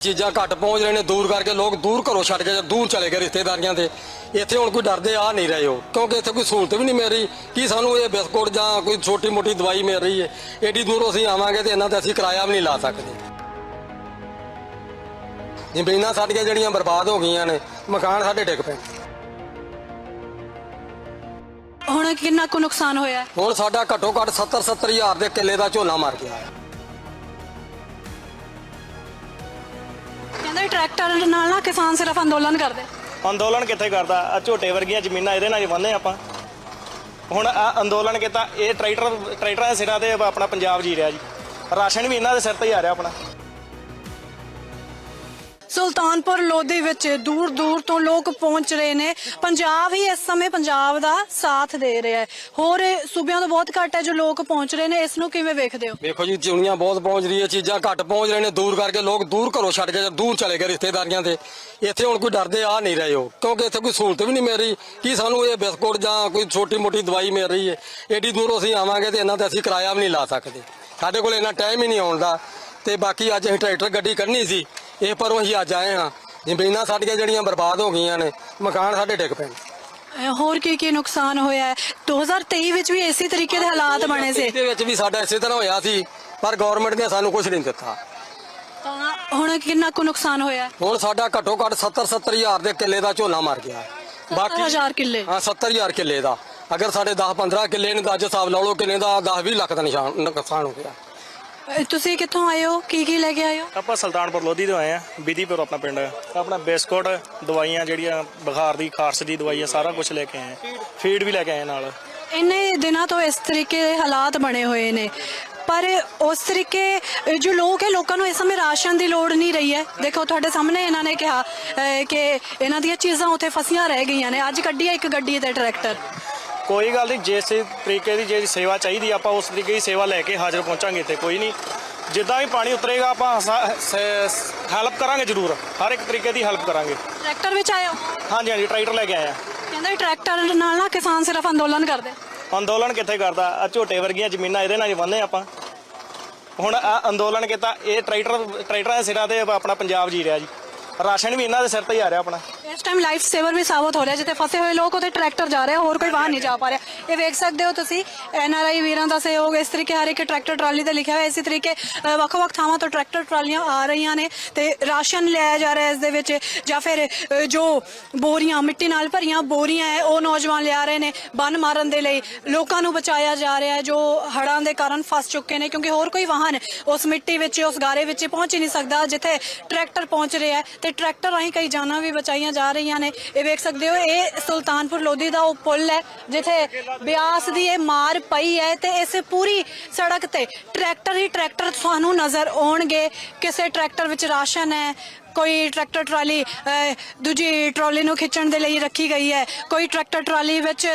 ਚੀਜ਼ਾਂ ਘੱਟ ਪਹੁੰਚ ਰਹੇ ਨੇ ਦੂਰ ਕਰਕੇ ਲੋਕ ਦੂਰ ਘਰੋਂ ਛੱਡ ਕੇ ਦੂਰ ਚਲੇ ਗਏ ਰਿਸ਼ਤੇਦਾਰੀਆਂ ਤੇ। ਇੱਥੇ ਹੁਣ ਕੋਈ ਡਰਦੇ ਆ ਨਹੀਂ ਰਹੇ ਹੋ ਕਿਉਂਕਿ ਇੱਥੇ ਕੋਈ ਸਹੂਲਤ ਵੀ ਨਹੀਂ ਮਿਲ ਰਹੀ। ਕੀ ਸਾਨੂੰ ਇਹ ਬਿਸਕੁਟ ਜਾਂ ਕੋਈ ਛੋਟੀ ਮੋਟੀ ਦਵਾਈ ਮਿਲ ਰਹੀ ਹੈ? ਏਡੀ ਦੂਰੋਂ ਅਸੀਂ ਆਵਾਂਗੇ ਤੇ ਇਹਨਾਂ ਤੇ ਅਸੀਂ ਕਿਰਾਇਆ ਵੀ ਨਹੀਂ ਲਾ ਸਕਦੇ। ਜ਼ਮੀਨਾਂ ਸਾਡੀਆਂ ਜਿਹੜੀਆਂ ਬਰਬਾਦ ਹੋ ਗਈਆਂ ਨੇ ਮਕਾਨ ਸਾਡੇ ਡਿੱਗ ਪਏ। ਹੁਣ ਕਿੰਨਾ ਕੁ ਨੁਕਸਾਨ ਹੋਇਆ? ਹੈ? ਹੁਣ ਸਾਡਾ ਘੱਟੋ ਘੱਟ 70 70 ਹਜ਼ਾਰ ਦੇ ਕਿੱਲੇ ਦਾ ਝੋਨਾ ਮਰ ਗਿਆ ਹੈ। ਕਹਿੰਦੇ ਟਰੈਕਟਰ ਨਾਲ ਨਾ ਕਿਸਾਨ ਸਿਰਫ ਅੰਦੋਲਨ ਕਰਦੇ। ਅੰਦੋਲਨ ਕਿੱਥੇ ਕਰਦਾ? ਆ ਝੋਟੇ ਵਰਗੀਆਂ ਜ਼ਮੀਨਾਂ ਇਹਦੇ ਨਾਲ ਹੀ ਬੰਨੇ ਆਪਾਂ। ਹੁਣ ਆ ਅੰਦੋਲਨ ਕੀਤਾ, ਇਹ ਟਰੈਕਟਰ, ਟਰੈਕਟਰਾਂ ਦੇ ਸਿਰਾਂ ਤੇ ਆਪਣਾ ਪੰਜਾਬ ਜੀ ਰਿਹਾ ਜੀ। ਰਾਸ਼ਨ ਵੀ ਇਹਨਾਂ ਦੇ ਸਿਰ ਤੇ ਹੀ ਆ ਰਿਹਾ ਆਪਣਾ। ਸੁਲਤਾਨਪੁਰ ਲੋਧੀ ਵਿੱਚ ਦੂਰ ਦੂਰ ਤੋਂ ਲੋਕ ਪਹੁੰਚ ਰਹੇ ਨੇ। ਪੰਜਾਬ ਹੀ ਇਸ ਸਮੇਂ ਪੰਜਾਬ ਦਾ ਸਾਥ ਦੇ ਰਿਹਾ ਹੈ। ਹੋਰ ਸੂਬਿਆਂ ਤੋਂ ਬਹੁਤ ਘੱਟ ਹੈ ਜੋ ਲੋਕ ਪਹੁੰਚ ਰਹੇ ਨੇ। ਇਸ ਨੂੰ ਕਿਵੇਂ ਵੇਖਦੇ ਹੋ? ਵੇਖੋ ਜੀ, ਚੁਣੀਆਂ ਬਹੁਤ ਪਹੁੰਚ ਰਹੀ ਹੈ ਚੀਜ਼ਾਂ ਘੱਟ ਪਹੁੰਚ ਰਹੇ ਨੇ। ਦੂਰ ਕਰਕੇ ਲੋਕ ਦੂਰ ਘਰੋਂ ਛੱਡ ਕੇ ਦੂਰ ਚਲੇ ਗਏ ਰਿਸ਼ਤੇਦਾਰੀਆਂ ਤੇ। ਇੱਥੇ ਹੁਣ ਕੋਈ ਡਰਦੇ ਆ ਨਹੀਂ ਰਹੇ ਹੋ ਕਿਉਂਕਿ ਇੱਥੇ ਕੋਈ ਸਹੂਲਤ ਵੀ ਨਹੀਂ ਮਿਲ ਰਹੀ। ਕੀ ਸਾਨੂੰ ਇਹ ਬਿਸਕੁਟ ਜਾਂ ਕੋਈ ਛੋਟੀ ਮੋਟੀ ਦਵਾਈ ਮਿਲ ਰਹੀ ਹੈ? ਏਡੀ ਦੂਰੋਂ ਅਸੀਂ ਆਵਾਂਗੇ ਤੇ ਇਹਨਾਂ ਤੇ ਅਸੀਂ ਕਿਰਾਇਆ ਵੀ ਨਹੀਂ ਲਾ ਸਕਦੇ। ਸਾਡੇ ਕੋਲ ਇੰਨਾ ਟਾਈਮ ਹੀ ਨਹੀਂ ਆਉਣ ਦਾ। ਤੇ ਬਾਕੀ ਅੱਜ ਅਸੀਂ ਟਰੈਕਟਰ ਗੱਡੀ ਕੱਢਣੀ ਸੀ। ਇਹ ਪਰੋਂ ਅਸੀਂ ਅੱਜ ਆਏ ਹਾਂ। ਜ਼ਮੀਨਾਂ ਸਾਡੀਆਂ ਜਿਹੜੀਆਂ ਬਰਬਾਦ ਹੋ ਗਈਆਂ ਨੇ ਮਕਾਨ ਸਾਡੇ ਡਿੱਗ ਪਏ ਨੇ। ਹੋਰ ਕੀ ਕੀ ਨੁਕਸਾਨ ਹੋਇਆ ਹੈ? 2023 ਵਿੱਚ ਵੀ ਇਸੇ ਤਰੀਕੇ ਦੇ ਹਾਲਾਤ ਬਣੇ ਸੀ। ਇਹਦੇ ਵਿੱਚ ਵੀ ਸਾਡਾ ਇਸੇ ਤਰ੍ਹਾਂ ਹੋਇਆ ਸੀ ਪਰ ਗਵਰਨਮੈਂਟ ਨੇ ਸਾਨੂੰ ਕੁਝ ਨਹੀਂ ਦਿੱਤਾ। ਤਾਂ ਹੁਣ ਕਿੰਨਾ ਕੁ ਨੁਕਸਾਨ ਹੋਇਆ? ਹੈ? ਹੁਣ ਸਾਡਾ ਘੱਟੋ ਘੱਟ 70 70 ਹਜ਼ਾਰ ਦੇ ਕਿੱਲੇ ਦਾ ਝੋਨਾ ਮਰ ਗਿਆ। ਸੱਤਰ ਹਜ਼ਾਰ ਕਿੱਲੇ। ਹਾਂ 70 ਹਜ਼ਾਰ ਕਿੱਲੇ ਦਾ। ਅਗਰ ਸਾਡੇ 10 15 ਕਿੱਲੇ ਨੇ ਤਾਂ ਅੱਜ ਹਿਸਾਬ ਲਾ ਲਓ ਕਿੰਨੇ ਦਾ 10 20 ਲੱਖ ਦਾ ਨਿਸ਼ਾਨ ਨੁਕਸਾਨ ਹੋ ਗਿਆ। ਅਹ ਤੁਸੀਂ ਕਿੱਥੋਂ ਆਏ ਹੋ? ਕੀ ਕੀ ਲੈ ਕੇ ਆਏ ਹੋ? ਆਪਾਂ ਸੁਲਤਾਨਪੁਰ ਲੋਧੀ ਤੋਂ ਆਏ ਆ ਬੀਦੀਪੁਰ ਆਪਣਾ ਪਿੰਡ। ਹੈ। ਆਪਣਾ ਬਿਸਕੁਟ ਦਵਾਈਆਂ ਜਿਹੜੀਆਂ ਬੁਖਾਰ ਦੀ ਖਾਰਸ਼ ਦੀ ਦਵਾਈਆਂ ਸਾਰਾ ਕੁਝ ਲੈ ਕੇ ਆਏ ਆ ਫੀਡ ਵੀ ਲੈ ਕੇ ਆਏ ਨਾਲ। ਇੰਨੇ ਦਿਨਾਂ ਤੋਂ ਇਸ ਤਰੀਕੇ ਦੇ ਹਾਲਾਤ ਬਣੇ ਹੋਏ ਨੇ। ਪਰ ਉਸ ਤਰੀਕੇ ਅਹ ਜੋ ਲੋਕ ਹੈ ਲੋਕਾਂ ਨੂੰ ਇਸ ਸਮੇਂ ਰਾਸ਼ਨ ਦੀ ਲੋੜ ਨਹੀਂ ਰਹੀ ਹੈ। ਦੇਖੋ ਤੁਹਾਡੇ ਸਾਹਮਣੇ ਇਹਨਾਂ ਨੇ ਕਿਹਾ ਅਹ, ਕਿ ਇਹਨਾਂ ਦੀਆਂ ਚੀਜ਼ਾਂ ਉੱਥੇ ਫਸੀਆਂ ਰਹਿ ਗਈਆਂ ਨੇ। ਅੱਜ ਕੱਢੀ ਹੈ ਇੱਕ ਗੱਡੀ ਤੇ ਟਰੈਕਟਰ। ਕੋਈ ਗੱਲ ਨਹੀਂ ਜਿਸ ਤਰੀਕੇ ਦੀ ਜੇ ਸੇਵਾ ਚਾਹੀਦੀ ਆਪਾਂ ਉਸ ਤਰੀਕੇ ਦੀ ਸੇਵਾ ਲੈ ਕੇ ਹਾਜ਼ਰ ਪਹੁੰਚਾਂਗੇ ਇੱਥੇ ਕੋਈ ਨਹੀਂ। ਜਿੱਦਾਂ ਵੀ ਪਾਣੀ ਉਤਰੇਗਾ ਆਪਾਂ ਹੈਲਪ ਕਰਾਂਗੇ ਜ਼ਰੂਰ। ਹਰ ਇੱਕ ਤਰੀਕੇ ਦੀ ਹੈਲਪ ਕਰਾਂਗੇ। ਟਰੈਕਟਰ ਵਿੱਚ ਆਏ ਹੋ? ਹਾਂਜੀ ਹਾਂਜੀ ਟਰੈਕਟਰ ਲੈ ਕੇ ਆਏ ਆ। ਕਹਿੰਦੇ ਟਰੈਕਟਰ ਨਾਲ ਨਾ ਕਿਸਾਨ ਸਿਰਫ ਅੰਦੋਲਨ ਕਰਦੇ। ਅੰਦੋਲਨ ਕਿੱਥੇ ਕਰਦਾ? ਆ ਝੋਟੇ ਵਰਗੀਆਂ ਜ਼ਮੀਨਾਂ ਇਹਦੇ ਨਾਲ ਹੀ ਬੰਨੇ ਆਪਾਂ। ਹੁਣ ਆ ਅੰਦੋਲਨ ਕੀਤਾ ਇਹ ਟਰੈਕਟਰ ਟਰੈਕਟਰਾਂ ਦੇ ਸਿਰਾਂ ਤੇ ਆਪਣਾ ਪੰਜਾਬ ਜੀ ਰਿਹਾ ਜੀ। ਰਾਸ਼ਨ ਵੀ ਇਹਨਾਂ ਦੇ ਸਿਰ ਤੇ ਹੀ ਆ ਰਿਹਾ ਆਪਣਾ। ਇਸ ਟਾਈਮ ਲਾਈਫ ਸੇਵਰ ਵੀ ਸਾਬਤ ਹੋ ਰਿਹਾ, ਜਿੱਥੇ ਫਸੇ ਹੋਏ ਲੋਕ, ਉੱਥੇ ਟਰੈਕਟਰ ਜਾ ਰਿਹਾ ਹੋਰ ਕੋਈ ਵਾਹਨ ਨਹੀਂ ਜਾ ਪਾ ਰਿਹਾ। ਇਹ ਵੇਖ ਸਕਦੇ ਹੋ ਤੁਸੀਂ ਐਨ ਆਰ ਆਈ ਵੀਰਾਂ ਦਾ ਸਹਿਯੋਗ, ਇਸ ਤਰੀਕੇ ਹਰ ਇੱਕ ਟਰੈਕਟਰ ਟਰਾਲੀ ਤੇ ਲਿਖਿਆ ਹੋਇਆ, ਇਸੇ ਤਰੀਕੇ ਵੱਖ-ਵੱਖ ਥਾਵਾਂ ਤੋਂ ਟਰੈਕਟਰ ਟਰਾਲੀਆਂ ਆ ਰਹੀਆਂ ਨੇ ਤੇ ਰਾਸ਼ਨ ਲਿਆਇਆ ਜਾ ਰਿਹਾ ਇਸ ਦੇ ਵਿੱਚ, ਜਾਂ ਫਿਰ ਜੋ ਬੋਰੀਆਂ, ਮਿੱਟੀ ਨਾਲ ਭਰੀਆਂ ਬੋਰੀਆਂ ਹੈ, ਉਹ ਨੌਜਵਾਨ ਲਿਆ ਰਹੇ ਨੇ, ਬੰਨ ਮਾਰਨ ਦੇ ਲਈ। ਲੋਕਾਂ ਨੂੰ ਬਚਾਇਆ ਜਾ ਰਿਹਾ ਹੈ, ਜੋ ਹੜਾਂ ਦੇ ਕਾਰਨ ਫਸ ਚੁੱਕੇ ਨੇ, ਕਿਉਂਕਿ ਹੋਰ ਕੋਈ ਵਾਹਨ ਉਸ ਮਿੱਟੀ ਵਿੱਚ, ਉਸ ਗਾਰੇ ਵਿੱਚ ਪਹੁੰਚ ਹੀ ਨਹੀਂ ਸਕਦਾ, ਜਿੱਥੇ ਟਰੈਕਟਰ ਪਹੁੰਚ ਰਿਹਾ ਹੈ, ਤੇ ਟਰੈਕਟਰ ਰਾਹੀਂ ਕਈ ਜਾਨਾਂ ਵੀ ਬਚਾਈਆਂ ਜਾ ਰਹੀਆਂ ਨੇ। ਇਹ ਵੇਖ ਸਕਦੇ ਹੋ, ਇਹ ਸੁਲਤਾਨਪੁਰ ਲੋਧੀ ਦਾ ਉਹ ਪੁਲ ਹੈ, ਜਿੱਥੇ ਬਿਆਸ ਦੀ ਇਹ ਮਾਰ ਪਈ ਹੈ ਤੇ ਇਸ ਪੂਰੀ ਸੜਕ ਤੇ ਟਰੈਕਟਰ ਹੀ ਟਰੈਕਟਰ ਤੁਹਾਨੂੰ ਨਜ਼ਰ ਆਉਣਗੇ। ਕਿਸੇ ਟਰੈਕਟਰ ਵਿੱਚ ਰਾਸ਼ਨ ਹੈ ਕੋਈ ਟਰੈਕਟਰ ਟਰਾਲੀ ਦੂਜੀ ਟਰਾਲੀ ਨੂੰ ਖਿੱਚਣ ਦੇ ਲਈ ਰੱਖੀ ਗਈ ਹੈ। ਕੋਈ ਟਰੈਕਟਰ ਟਰਾਲੀ ਵਿੱਚ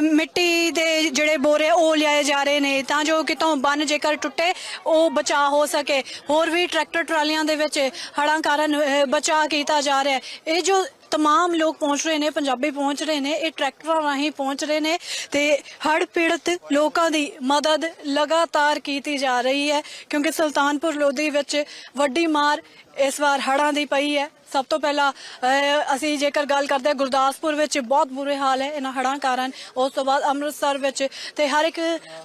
ਮਿੱਟੀ ਦੇ ਜਿਹੜੇ ਬੋਰੇ ਉਹ ਲਿਆਏ ਜਾ ਰਹੇ ਨੇ ਤਾਂ ਜੋ ਕਿਤੋਂ ਬੰਨ ਜੇਕਰ ਟੁੱਟੇ ਉਹ ਬਚਾ ਹੋ ਸਕੇ। ਹੋਰ ਵੀ ਟਰੈਕਟਰ ਟਰਾਲੀਆਂ ਦੇ ਵਿੱਚ ਹੜ੍ਹਾਂ ਕਾਰਨ ਅਹ, ਬਚਾਅ ਕੀਤਾ ਜਾ ਰਿਹਾ ਹੈ। ਇਹ ਜੋ ਤਮਾਮ ਲੋਕ ਪਹੁੰਚ ਰਹੇ ਨੇ ਪੰਜਾਬੀ ਪਹੁੰਚ ਰਹੇ ਨੇ ਇਹ ਟਰੈਕਟਰਾਂ ਰਾਹੀਂ ਪਹੁੰਚ ਰਹੇ ਨੇ ਤੇ ਹੜ੍ਹ ਪੀੜਤ ਲੋਕਾਂ ਦੀ ਮਦਦ ਲਗਾਤਾਰ ਕੀਤੀ ਜਾ ਰਹੀ ਹੈ ਕਿਉਂਕਿ ਸੁਲਤਾਨਪੁਰ ਲੋਧੀ ਵਿੱਚ ਵੱਡੀ ਮਾਰ ਇਸ ਵਾਰ ਹੜ੍ਹਾਂ ਦੀ ਪਈ ਹੈ। ਸਭ ਤੋਂ ਪਹਿਲਾਂ ਅਸੀਂ ਜੇਕਰ ਗੱਲ ਕਰਦੇ ਹਾਂ, ਗੁਰਦਾਸਪੁਰ ਵਿੱਚ ਬਹੁਤ ਬੁਰੇ ਹਾਲ ਹੈ ਇਹਨਾਂ ਹੜ੍ਹਾਂ ਕਾਰਨ। ਉਸ ਤੋਂ ਬਾਅਦ ਅੰਮ੍ਰਿਤਸਰ ਵਿੱਚ ਤੇ ਹਰ ਇੱਕ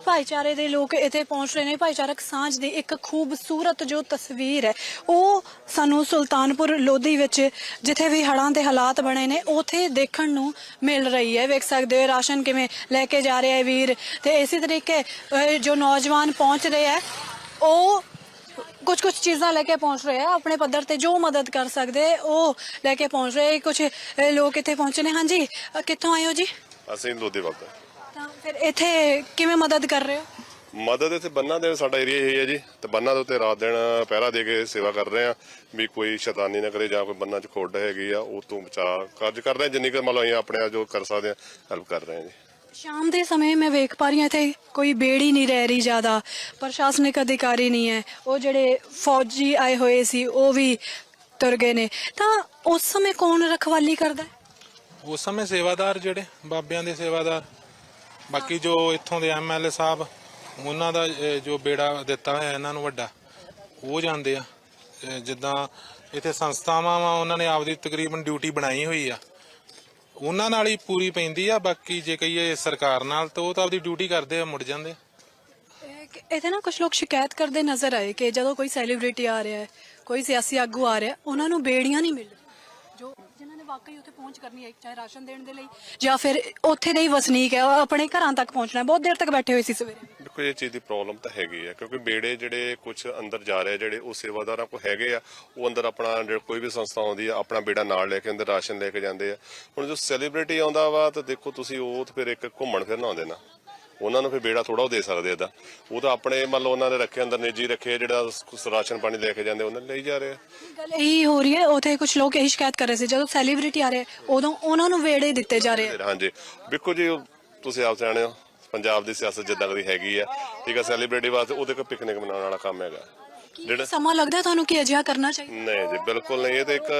ਭਾਈਚਾਰੇ ਦੇ ਲੋਕ ਇੱਥੇ ਪਹੁੰਚ ਰਹੇ ਨੇ। ਭਾਈਚਾਰਕ ਸਾਂਝ ਦੀ ਇੱਕ ਖੂਬਸੂਰਤ ਜੋ ਤਸਵੀਰ ਹੈ, ਉਹ ਸਾਨੂੰ ਸੁਲਤਾਨਪੁਰ ਲੋਧੀ ਵਿੱਚ ਜਿੱਥੇ ਵੀ ਹੜ੍ਹਾਂ ਦੇ ਹਾਲਾਤ ਬਣੇ ਨੇ, ਉਥੇ ਦੇਖਣ ਨੂੰ ਮਿਲ ਰਹੀ ਹੈ। ਵੇਖ ਸਕਦੇ ਹੋ ਰਾਸ਼ਨ ਕਿਵੇਂ ਲੈ ਕੇ ਜਾ ਰਿਹਾ ਹੈ ਵੀਰ। ਤੇ ਇਸੇ ਤਰੀਕੇ ਜੋ ਨੌਜਵਾਨ ਪਹੁੰਚ ਰਹੇ ਹੈ, ਉਹ ਕੁਝ ਕੁਝ ਚੀਜ਼ਾਂ ਲੈ ਕੇ ਪਹੁੰਚ ਰਹੇ ਆ ਆਪਣੇ ਪੱਧਰ ਤੇ ਜੋ ਮਦਦ ਕਰ ਸਕਦੇ ਉਹ ਲੈ ਕੇ ਪਹੁੰਚ ਰਹੇ। ਕੁਝ ਲੋਕ ਇੱਥੇ ਪਹੁੰਚੇ ਨੇ। ਹਾਂਜੀ ਅ, ਕਿੱਥੋਂ ਆਏ ਹੋ ਜੀ? ਅਸੀਂ ਲੋਧੀ ਵਕਤ ਤਾਂ। ਫਿਰ ਇੱਥੇ ਕਿਵੇਂ ਮਦਦ ਕਰ ਰਹੇ ਹੋ? ਮਦਦ ਇੱਥੇ ਬੰਨਾ ਦੇ ਸਾਡਾ ਏਰੀਆ ਇਹ ਹੈ ਜੀ। ਤੇ ਬੰਨਾ ਦੇ ਉੱਤੇ ਰਾਤ ਦਿਨ ਪਹਿਰਾ ਦੇ ਕੇ ਸੇਵਾ ਕਰ ਰਹੇ ਆ ਵੀ ਕੋਈ ਸ਼ੈਤਾਨੀ ਨਾ ਕਰੇ ਜਾਂ ਕੋਈ ਬੰਨਾ ਚ ਖੋਡ ਹੈਗੀ ਆ ਉਹ ਤੋਂ ਬਚਾ ਕਾਰਜ ਕਰ ਰਹੇ ਜਿੰਨੀ ਕੁ ਮਤਲਬ ਅਸੀਂ ਆਪਣੇ ਆਪ ਜੋ ਕਰ ਸਕਦੇ ਆ ਹੈਲਪ ਕਰ ਰਹੇ ਆ ਜੀ। ਸ਼ਾਮ ਦੇ ਸਮੇਂ ਮੈਂ ਵੇਖ ਪਾ ਰਹੀ ਹਾਂ ਇੱਥੇ ਕੋਈ ਬੇੜੀ ਨਹੀਂ ਰਹਿ ਰਹੀ ਜ਼ਿਆਦਾ ਪ੍ਰਸ਼ਾਸਨਿਕ ਅਧਿਕਾਰੀ ਨਹੀਂ ਹੈ। ਉਹ ਜਿਹੜੇ ਫੌਜੀ ਆਏ ਹੋਏ ਸੀ ਉਹ ਵੀ ਤੁਰ ਗਏ ਨੇ। ਤਾਂ ਉਸ ਸਮੇਂ ਕੌਣ ਰਖਵਾਲੀ ਕਰਦਾ ਹੈ? ਉਸ ਸਮੇਂ ਸੇਵਾਦਾਰ ਜਿਹੜੇ ਬਾਬਿਆਂ ਦੇ ਸੇਵਾਦਾਰ। ਬਾਕੀ ਜੋ ਇੱਥੋਂ ਦੇ ਐਮਐਲਏ ਸਾਹਿਬ ਉਹਨਾਂ ਦਾ ਅਹ, ਜੋ ਬੇੜਾ ਦਿੱਤਾ ਹੋਇਆ ਇਹਨਾਂ ਨੂੰ ਵੱਡਾ ਉਹ ਜਾਂਦੇ ਆ। ਅਹ, ਜਿੱਦਾਂ ਇੱਥੇ ਸੰਸਥਾਵਾਂ ਵਾ ਉਹਨਾਂ ਨੇ ਆਪਦੀ ਤਕਰੀਬਨ ਡਿਊਟੀ ਬਣਾਈ ਹੋਈ ਆ। ਉਹਨਾਂ ਨਾਲ ਹੀ ਪੂਰੀ ਪੈਂਦੀ ਆ, ਬਾਕੀ ਜੇ ਕਹੀਏ ਸਰਕਾਰ ਨਾਲ ਤਾਂ ਉਹ ਤਾਂ ਆਪਦੀ ਡਿਊਟੀ ਕਰਦੇ ਆ, ਮੁੜ ਜਾਂਦੇ। ਇਹਦੇ ਇੱਥੇ ਨਾ ਕੁਝ ਲੋਕ ਸ਼ਿਕਾਇਤ ਕਰਦੇ ਨਜ਼ਰ ਆਏ ਕਿ ਜਦੋਂ ਕੋਈ ਸੈਲੀਬ੍ਰਿਟੀ ਆ ਰਿਹਾ ਹੈ, ਕੋਈ ਸਿਆਸੀ ਆਗੂ ਆ ਰਿਹਾ ਉਹਨਾਂ ਨੂੰ ਬੇੜੀਆਂ ਨਹੀਂ ਮਿਲ ਜੋ ਜਿਨ੍ਹਾਂ ਨੇ ਵਾਕਈ ਉੱਥੇ ਪਹੁੰਚ ਕਰਨੀ ਹੈ ਚਾਹੇ ਰਾਸ਼ਨ ਦੇਣ ਦੇ ਲਈ ਜਾਂ ਫਿਰ ਉੱਥੇ ਦੇ ਹੀ ਵਸਨੀਕ ਹੈ ਉਹ ਆਪਣੇ ਘਰਾਂ ਤੱਕ ਪਹੁੰਚਣਾ ਹੈ। ਬਹੁਤ ਦੇਰ ਤੱਕ ਬੈਠੇ ਹੋਏ ਸੀ ਸਵੇਰੇ। ਦੇਖੋ ਇਹ ਚੀਜ਼ ਦੀ ਪ੍ਰੋਬਲਮ ਤਾਂ ਹੈਗੀ ਆ ਕਿਉਂਕਿ ਬੇੜੇ ਜਿਹੜੇ ਕੁਝ ਅੰਦਰ ਜਾ ਰਹੇ ਆ, ਜਿਹੜੇ ਉਹ ਸੇਵਾਦਾਰਾਂ ਕੋ ਹੈਗੇ ਆ ਉਹ ਅੰਦਰ ਆਪਣਾ ਜਿਹੜਾ ਕੋਈ ਵੀ ਸੰਸਥਾ ਆਉਂਦੀ ਆ ਆਪਣਾ ਬੇੜਾ ਨਾਲ ਲੈ ਕੇ ਅੰਦਰ ਰਾਸ਼ਨ ਲੈ ਕੇ ਜਾਂਦੇ ਆ। ਹੁਣ ਜੋ ਸੈਲੀਬ੍ਰਿਟੀ ਆਉਂਦਾ ਵਾ ਤਾਂ ਦੇਖੋ ਤੁਸੀਂ ਉਹ ਤਾਂ ਫਿਰ ਇੱਕ ਘੁੰਮਣ ਫਿਰਨ ਆਉਂਦੇ ਨਾ। ਉਹਨਾਂ ਨੂੰ ਫਿਰ ਬੇੜਾ ਥੋੜਾ ਉਹ ਦੇ ਸਕਦੇ ਏਦਾਂ। ਉਹ ਤਾਂ ਆਪਣੇ ਮੰਨ ਲਓ ਉਹਨਾਂ ਨੇ ਰੱਖੇ ਅੰਦਰ ਨਿੱਜੀ ਰੱਖੇ ਜਿਹੜਾ ਸ- ਰਾਸ਼ਨ ਪਾਣੀ ਲੈ ਕੇ ਜਾਂਦੇ ਉਹਨਾਂ ਨੇ ਲਈ ਜਾ ਰਹੇ ਆ। ਗੱਲ ਇਹੀ ਹੋ ਰਹੀ ਹੈ ਉੱਥੇ ਕੁਝ ਲੋਕ ਇਹੀ ਸ਼ਿਕਾਇਤ ਕਰ ਰਹੇ ਸੀ ਜਦੋਂ ਸੈਲੀਬ੍ਰਿਟੀ ਆ ਰਿਹਾ ਉਦੋਂ ਉਹਨਾਂ ਨੂੰ ਵੇੜੇ ਦਿੱਤੇ ਜਾ ਰਹੇ ਆ। ਹਾਂਜੀ। ਵੇਖੋ ਜੀ ਉਹ ਤੁਸੀਂ ਆਪ ਹੋ ਪੰਜਾਬ ਦੀ ਸਿਆਸਤ ਜਿੱਦਾਂ ਦੀ ਹੈਗੀ ਆ। ਠੀਕ ਆ ਸੈਲੀਬ੍ਰਿਟੀ ਵਾਸਤੇ ਉਹਦੇ ਕੋ ਪਿਕਨਿਕ ਮਨਾਉਣ ਵਾਲਾ ਕੰਮ ਹੈਗਾ। ਜਿਹੜਾ ਸਮਾਂ ਲੱਗਦਾ ਤੁਹਾਨੂੰ ਕਿ ਅਜਿਹਾ ਕਰਨਾ ਚਾਹੀਦਾ? ਨਹੀਂ ਜੀ ਬਿਲਕੁਲ ਨਹੀਂ। ਇਹ ਤਾਂ ਇੱਕ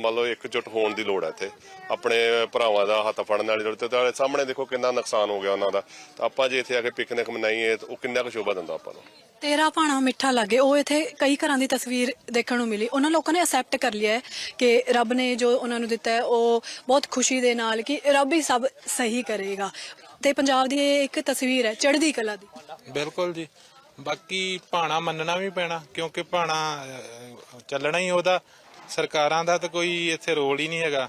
ਮੰਨ ਲਓ ਇੱਕਜੁੱਟ ਹੋਣ ਦੀ ਲੋੜ ਹੈ ਇੱਥੇ। ਆਪਣੇ ਭਰਾਵਾਂ ਦਾ ਹੱਥ ਫੜਨ ਵਾਲੀ ਲੋੜ ਤੇ ਤੁਹਾਡੇ ਸਾਹਮਣੇ ਦੇਖੋ ਕਿੰਨਾ ਨੁਕਸਾਨ ਹੋ ਗਿਆ ਉਹਨਾਂ ਦਾ। ਤਾਂ ਆਪਾਂ ਜੇ ਇੱਥੇ ਆ ਕੇ ਪਿਕਨਿਕ ਮਨਾਈਏ ਤਾਂ ਉਹ ਕਿੰਨਾ ਕੁ ਸ਼ੋਭਾ ਦਿੰਦਾ ਆਪਾਂ ਨੂੰ। ਤੇਰਾ ਭਾਣਾ ਮਿੱਠਾ ਲੱਗੇ। ਉਹ ਇੱਥੇ ਕਈ ਘਰਾਂ ਦੀ ਤਸਵੀਰ ਦੇਖਣ ਨੂੰ ਮਿਲੀ। ਉਹਨਾਂ ਲੋਕਾਂ ਨੇ ਅਸੈਪਟ ਕਰ ਲਿਆ ਹੈ ਕਿ ਰੱਬ ਨੇ ਜੋ ਉਹਨਾਂ ਨੂੰ ਦਿੱਤਾ ਹੈ ਉਹ ਬਹੁਤ ਖੁਸ਼ੀ ਦੇ ਨਾਲ ਕਿ ਰੱਬ ਹੀ ਸਭ ਸਹੀ ਕਰੇਗਾ। ਤੇ ਪੰਜਾਬ ਦੀ ਇਹ ਇੱਕ ਤਸਵੀਰ ਹੈ ਚੜ੍ਹਦੀ ਕਲਾ ਦੀ। ਬਿਲਕੁਲ ਜੀ। ਬਾਕੀ ਭਾਣਾ ਮੰਨਣਾ ਵੀ ਪੈਣਾ ਕਿਉਂਕਿ ਭਾਣਾ ਅਹ, ਚੱਲਣਾ ਹੀ ਉਹਦਾ। ਸਰਕਾਰਾਂ ਦਾ ਤਾਂ ਕੋਈ ਇੱਥੇ ਰੋਲ ਹੀ ਨਹੀਂ ਹੈਗਾ।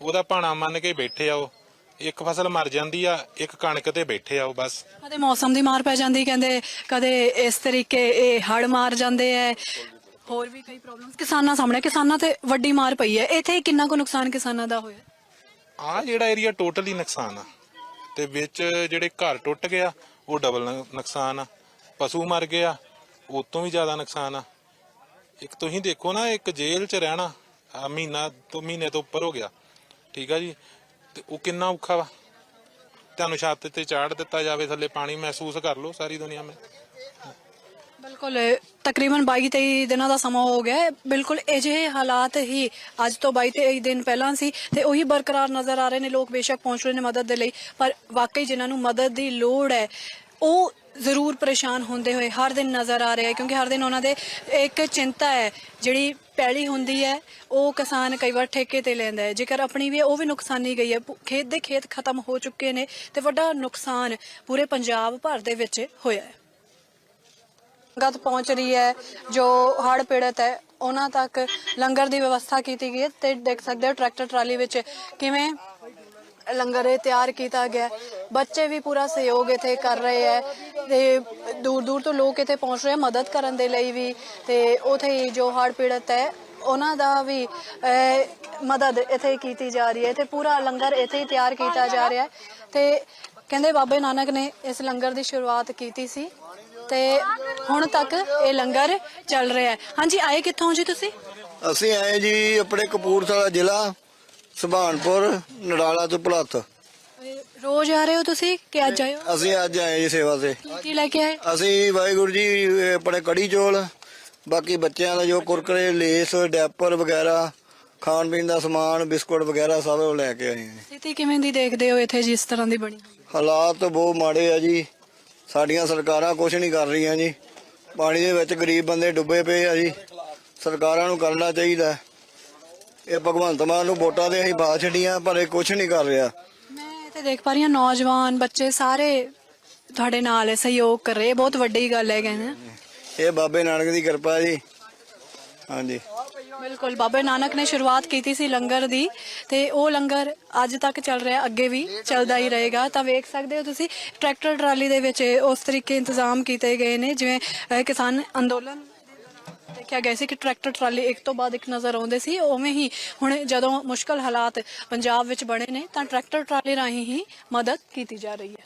ਉਹਦਾ ਭਾਣਾ ਮੰਨ ਕੇ ਬੈਠੇ ਆ ਉਹ। ਇੱਕ ਫਸਲ ਮਰ ਜਾਂਦੀ ਆ ਇੱਕ ਕਣਕ ਤੇ ਬੈਠੇ ਆ ਉਹ ਬਸ। ਕਦੇ ਮੌਸਮ ਦੀ ਮਾਰ ਪੈ ਜਾਂਦੀ ਕਹਿੰਦੇ ਕਦੇ ਇਸ ਤਰੀਕੇ ਇਹ ਹੜ ਮਾਰ ਜਾਂਦੇ ਐ। ਹੋਰ ਵੀ ਕਈ ਪ੍ਰੋਬਲਮਸ ਕਿਸਾਨਾਂ ਸਾਹਮਣੇ ਕਿਸਾਨਾਂ ਤੇ ਵੱਡੀ ਮਾਰ ਪਈ ਹੈ ਇੱਥੇ ਕਿੰਨਾ ਕੁ ਨੁਕਸਾਨ ਕਿਸਾਨਾਂ ਦਾ ਹੋਇਆ? ਆ ਜਿਹੜਾ ਏਰੀਆ ਟੋਟਲੀ ਨੁਕਸਾਨ ਆ। ਤੇ ਵਿੱਚ ਜਿਹੜੇ ਘਰ ਟੁੱਟ ਗਿਆ ਉਹ ਡਬਲ ਨੁਕਸਾਨ ਆ। ਪਸ਼ੂ ਮਰ ਗਿਆ ਉਹ ਤੋਂ ਵੀ ਜ਼ਿਆਦਾ ਨੁਕਸਾਨ ਆ। ਇੱਕ ਤੁਸੀਂ ਦੇਖੋ ਨਾ, ਇੱਕ ਜੇਲ੍ਹ 'ਚ ਰਹਿਣਾ, ਆ ਮਹੀਨਾ ਤੋਂ ਮਹੀਨੇ ਤੋਂ ਉੱਪਰ ਹੋ ਗਿਆ। ਠੀਕ ਆ ਜੀ? ਤੇ ਉਹ ਕਿੰਨਾ ਔਖਾ ਵਾ। ਤੁਹਾਨੂੰ ਛੱਤ ਤੇ ਚਾੜ ਦਿੱਤਾ ਜਾਵੇ, ਥੱਲੇ ਪਾਣੀ ਮਹਿਸੂਸ ਕਰ ਲਓ ਸਾਰੀ ਦੁਨੀਆ ਮੇ ਬਿਲਕੁਲ, ਤਕਰੀਬਨ 22 23 ਦਿਨਾਂ ਦਾ ਸਮਾਂ ਹੋ ਗਿਆ ਹੈ। ਬਿਲਕੁਲ ਅਜਿਹੇ ਹਾਲਾਤ ਹੀ ਅੱਜ ਤੋਂ 22 23 ਦਿਨ ਪਹਿਲਾਂ ਸੀ ਤੇ ਉਹੀ ਬਰਕਰਾਰ ਨਜ਼ਰ ਆ ਰਹੇ ਨੇ। ਲੋਕ ਬੇਸ਼ੱਕ ਪਹੁੰਚ ਰਹੇ ਨੇ ਮਦਦ ਦੇ ਲਈ, ਪਰ ਵਾਕਈ ਜਿਨ੍ਹਾਂ ਨੂੰ ਮਦਦ ਦੀ ਲੋੜ ਹੈ ਉਹ ਜ਼ਰੂਰ ਪਰੇਸ਼ਾਨ ਹੁੰਦੇ ਹੋਏ ਹਰ ਦਿਨ ਨਜ਼ਰ ਆ ਰਿਹਾ ਹੈ, ਕਿਉਂਕਿ ਹਰ ਦਿਨ ਉਹਨਾਂ ਦੇ ਇੱਕ ਚਿੰਤਾ ਹੈ, ਜਿਹੜੀ ਪੈਲੀ ਹੁੰਦੀ ਹੈ, ਉਹ ਕਿਸਾਨ ਕਈ ਵਾਰ ਠੇਕੇ ਤੇ ਲੈਂਦਾ ਹੈ। ਜੇਕਰ ਆਪਣੀ ਵੀ ਉਹ ਵੀ ਨੁਕਸਾਨੀ ਗਈ ਹੈ। ਖੇਤ ਦੇ ਖੇਤ ਖਤਮ ਹੋ ਚੁੱਕੇ ਨੇ ਤੇ ਵੱਡਾ ਨੁਕਸਾਨ ਪੂਰੇ ਪੰਜਾਬ ਭਰ ਦੇ ਵਿੱਚ ਹੋਇਆ ਹੈ। ਗਤ ਪਹੁੰਚ ਰਹੀ ਹੈ, ਜੋ ਹੜ ਪੀੜਤ ਹੈ, ਉਹਨਾਂ ਤੱਕ ਲੰਗਰ ਦੀ ਵਿਵਸਥਾ ਕੀਤੀ ਗਈ ਹੈ ਤੇ ਦੇਖ ਸਕਦੇ ਹੋ ਟਰੈਕਟਰ ਟਰਾਲੀ ਵਿੱਚ ਕਿਵੇਂ ਲੰਗਰ ਇਹ ਤਿਆਰ ਕੀਤਾ ਗਿਆ ਬੱਚੇ ਵੀ ਪੂਰਾ ਸਹਿਯੋਗ ਇਥੇ ਕਰ ਰਹੇ ਹੈ ਤੇ ਦੂਰ ਦੂਰ ਤੋਂ ਲੋਕ ਇੱਥੇ ਪਹੁੰਚ ਰਹੇ ਮਦਦ ਕਰਨ ਦੇ ਲਈ ਵੀ ਤੇ ਉਥੇ ਜੋ ਹੜ੍ਹ ਪੀੜਤ ਹੈ, ਉਹਨਾਂ ਦਾ ਵੀ ਮਦਦ ਇੱਥੇ ਕੀਤੀ ਜਾ ਰਹੀ ਹੈ। ਤੇ ਪੂਰਾ ਲੰਗਰ ਇਥੇ ਹੀ ਤਿਆਰ ਕੀਤਾ ਜਾ ਰਿਹਾ ਹੈ ਤੇ ਕਹਿੰਦੇ ਬਾਬੇ ਨਾਨਕ ਨੇ ਇਸ ਲੰਗਰ ਦੀ ਸ਼ੁਰੂਆਤ ਕੀਤੀ ਸੀ ਤੇ ਹੁਣ ਤੱਕ ਇਹ ਲੰਗਰ ਚੱਲ ਰਿਹਾ ਹੈ। ਹਾਂਜੀ, ਆਏ ਕਿੱਥੋਂ ਜੀ ਤੁਸੀਂ? ਅਸੀਂ ਆਏ ਜੀ ਆਪਣੇ ਕਪੂਰਥਲਾ ਜ਼ਿਲ੍ਹਾ। ਸੁਭਾਨਪੁਰ ਨਡਾਲਾ ਤੋਂ ਭਲੱਥ। ਰੋਜ਼ ਆ ਰਹੇ ਹੋ ਤੁਸੀਂ ਕਿ ਅੱਜ ਆਏ ਹੋ? ਅਸੀਂ ਅੱਜ ਆਏ ਜੀ ਸੇਵਾ ਤੇ। ਕੀ ਕੀ ਲੈ ਕੇ ਆਏ? ਅਸੀਂ ਵਾਹਿਗੁਰੂ ਜੀ ਇਹ ਆਪਣੇ ਕੜੀ ਚੋਲ ਬਾਕੀ ਬੱਚਿਆਂ ਦਾ ਜੋ ਕੁਰਕਰੇ ਲੇਸ ਡੈਪਰ ਵਗੈਰਾ ਖਾਣ ਪੀਣ ਦਾ ਸਮਾਨ ਬਿਸਕੁਟ ਵਗੈਰਾ ਸਭ ਉਹ ਲੈ ਕੇ ਆਏ ਹਾਂ। ਸਥਿਤੀ ਕਿਵੇਂ ਦੀ ਦੇਖਦੇ ਹੋ ਇੱਥੇ ਜਿਸ ਤਰ੍ਹਾਂ ਦੀ ਬਣੀ? ਹੋਈ? ਹਾਲਾਤ ਬਹੁਤ ਮਾੜੇ ਆ ਜੀ। ਸਾਡੀਆਂ ਸਰਕਾਰਾਂ ਕੁਝ ਨਹੀਂ ਕਰ ਰਹੀਆਂ ਜੀ। ਪਾਣੀ ਦੇ ਵਿੱਚ ਗਰੀਬ ਬੰਦੇ ਡੁੱਬੇ ਪਏ ਆ ਜੀ। ਸਰਕਾਰਾਂ ਨੂੰ ਕਰਨਾ ਚਾਹੀਦਾ। ਹੈ। ਇਹ ਭਗਵੰਤ ਮਾਨ ਨੂੰ ਵੋਟਾਂ ਦੇ ਅਸੀਂ ਬਾਤ ਛੱਡੀਆਂ ਪਰ ਇਹ ਕੁਝ ਨਹੀਂ ਕਰ ਰਿਹਾ। ਮੈਂ ਇੱਥੇ ਦੇਖ ਪਾ ਰਹੀ ਹਾਂ ਨੌਜਵਾਨ ਬੱਚੇ ਸਾਰੇ ਤੁਹਾਡੇ ਨਾਲ ਹੈ, ਸਹਿਯੋਗ ਕਰ ਰਹੇ ਬਹੁਤ ਵੱਡੀ ਗੱਲ ਹੈ ਕਹਿੰਦੇ। ਇਹ ਬਾਬੇ ਨਾਨਕ ਦੀ ਕਿਰਪਾ ਜੀ। ਹਾਂਜੀ। ਬਿਲਕੁਲ ਬਾਬੇ ਨਾਨਕ ਨੇ ਸ਼ੁਰੂਆਤ ਕੀਤੀ ਸੀ ਲੰਗਰ ਦੀ ਤੇ ਉਹ ਲੰਗਰ ਅੱਜ ਤੱਕ ਚੱਲ ਰਿਹਾ ਅੱਗੇ ਵੀ ਚੱਲਦਾ ਹੀ ਰਹੇਗਾ। ਤਾਂ ਵੇਖ ਸਕਦੇ ਹੋ ਤੁਸੀਂ ਟਰੈਕਟਰ ਟਰਾਲੀ ਦੇ ਵਿੱਚ ਉਸ ਤਰੀਕੇ ਇੰਤਜ਼ਾਮ ਕੀਤੇ ਗਏ ਨੇ ਜਿਵੇਂ ਅਹ, ਕਿਸਾਨ ਅੰਦੋਲਨ ਦੇਖਿਆ ਗਿਆ ਸੀ ਕਿ ਟਰੈਕਟਰ ਟਰਾਲੀ ਇੱਕ ਤੋਂ ਬਾਅਦ ਇੱਕ ਨਜ਼ਰ ਆਉਂਦੇ ਸੀ। ਉਵੇਂ ਹੀ ਹੁਣ ਜਦੋਂ ਮੁਸ਼ਕਲ ਹਾਲਾਤ ਪੰਜਾਬ ਵਿੱਚ ਬਣੇ ਨੇ, ਤਾਂ ਟਰੈਕਟਰ ਟਰਾਲੀ ਰਾਹੀਂ ਹੀ ਮਦਦ ਕੀਤੀ ਜਾ ਰਹੀ ਹੈ।